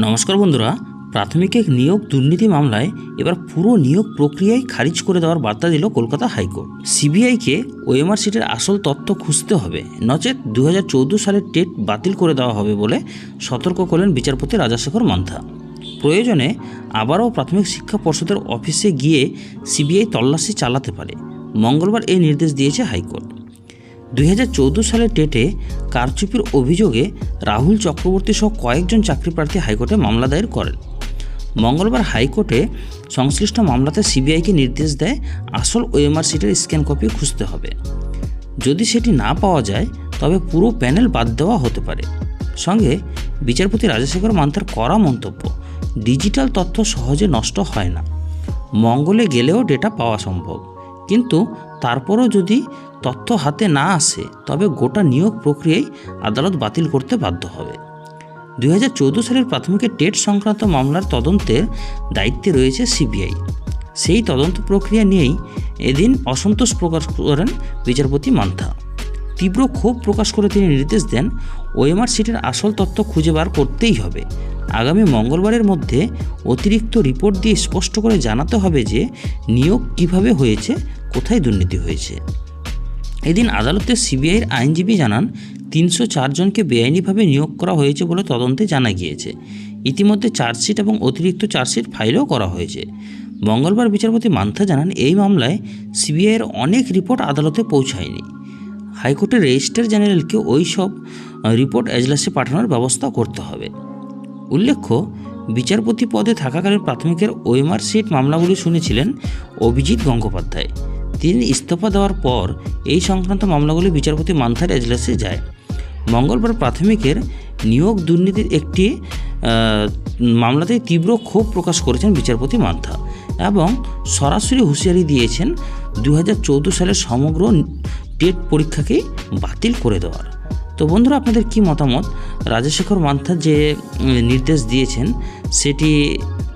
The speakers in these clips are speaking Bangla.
নমস্কার বন্ধুরা, প্রাথমিক এক নিয়োগ দুর্নীতি মামলায় এবার পুরো নিয়োগ প্রক্রিয়ায় খারিজ করে দেওয়ার বার্তা দিল কলকাতা হাইকোর্ট। সিবিআইকে ওএমআর সিটের আসল তথ্য খুঁজতে হবে। নচেত দু হাজার চৌদ্দ সালের টেট বাতিল করে দেওয়া হবে বলে সতর্ক করলেন বিচারপতি রাজাশেখর মান্থা। প্রয়োজনে আবারও প্রাথমিক শিক্ষা পর্ষদের অফিসে গিয়ে সিবিআই তল্লাশি চালাতে পারে। মঙ্গলবার এই নির্দেশ দিয়েছে হাইকোর্ট। দুই সালের টেটে কারচুপির অভিযোগে রাহুল চক্রবর্তী সহ কয়েকজন চাকরিপ্রার্থী হাইকোর্টে মামলা দায়ের করেন। মঙ্গলবার হাইকোর্টে সংশ্লিষ্ট মামলাতে সিবিআইকে নির্দেশ দেয় আসল ওএমআর সিটের স্ক্যান কপি খুঁজতে হবে। যদি সেটি না পাওয়া যায়, তবে পুরো প্যানেল বাদ দেওয়া হতে পারে। সঙ্গে বিচারপতি রাজাশেখর মান্তার করা মন্তব্য, ডিজিটাল তথ্য সহজে নষ্ট হয় না। মঙ্গলে গেলেও ডেটা পাওয়া সম্ভব। কিন্তু তারপরও যদি তথ্য হাতে না আসে, তবে গোটা নিয়োগ প্রক্রিয়ায় আদালত বাতিল করতে বাধ্য হবে। দুই হাজার চৌদ্দ সালের প্রাথমিক টেট সংক্রান্ত মামলার তদন্তের দায়িত্বে রয়েছে সিবিআই। সেই তদন্ত প্রক্রিয়া নিয়েই এদিন অসন্তোষ প্রকাশ করেন বিচারপতি মান্থা। তীব্র ক্ষোভ প্রকাশ করে তিনি নির্দেশ দেন, ওএমআর সিটের আসল তথ্য খুঁজে বার করতেই হবে। আগামী মঙ্গলবারের মধ্যে অতিরিক্ত রিপোর্ট দিয়ে স্পষ্ট করে জানাতে হবে যে নিয়োগ কীভাবে হয়েছে, কোথায় দুর্নীতি হয়েছে। এদিন আদালতে সিবিআইয়ের আইনজীবী জানান, তিনশো চারজনকে বেআইনিভাবে নিয়োগ করা হয়েছে বলে তদন্তে জানা গিয়েছে। ইতিমধ্যে চার্জশিট এবং অতিরিক্ত চার্জশিট ফাইলও করা হয়েছে। মঙ্গলবার বিচারপতি মান্থা জানান, এই মামলায় সিবিআইয়ের অনেক রিপোর্ট আদালতে পৌঁছায়নি। হাইকোর্টের রেজিস্ট্রার জেনারেলকে ওই সব রিপোর্ট এজলাসে পাঠানোর ব্যবস্থা করতে হবে। উল্লেখ্য, বিচারপতি পদে থাকাকালীন প্রাথমিকের ওএমআর সিট মামলাগুলি শুনেছিলেন অভিজিৎ গঙ্গোপাধ্যায়। তিনি ইস্তফা দেওয়ার পর এই সংক্রান্ত মামলাগুলি বিচারপতি মান্থার এজলাসে যায়। মঙ্গলবার প্রাথমিকের নিয়োগ দুর্নীতির একটি মামলাতে তীব্র ক্ষোভ প্রকাশ করেছেন বিচারপতি মান্থা এবং সরাসরি হুঁশিয়ারি দিয়েছেন দু হাজার চৌদ্দ সালের সমগ্র টেট পরীক্ষাকে বাতিল করে দেওয়ার। তো বন্ধুরা, আপনাদের কি মতামত? রাজশেখর মান্থা যে নির্দেশ দিয়েছেন, সেটি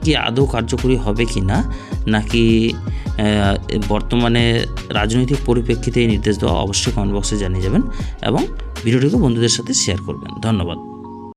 কি আদৌ কার্যকরী হবে কি না নাকি বর্তমানে রাজনৈতিক পরিপ্রেক্ষিতে এই নির্দেশ দেওয়া অবশ্যই কমেন্ট বক্সে জানিয়ে যাবেন এবং ভিডিওটিকে বন্ধুদের সাথে শেয়ার করবেন। ধন্যবাদ।